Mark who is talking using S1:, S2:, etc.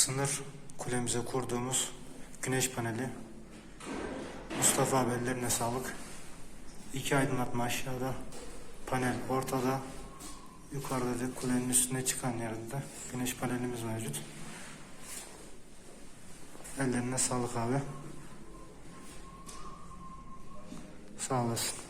S1: sınır kulemize kurduğumuz güneş paneli. Mustafa abi ellerine sağlık. İki aydınlatma aşağıda, panel ortada. Yukarıda da kulenin üstüne çıkan yerinde güneş panelimiz mevcut. Ellerine sağlık abi. Sağ olasın.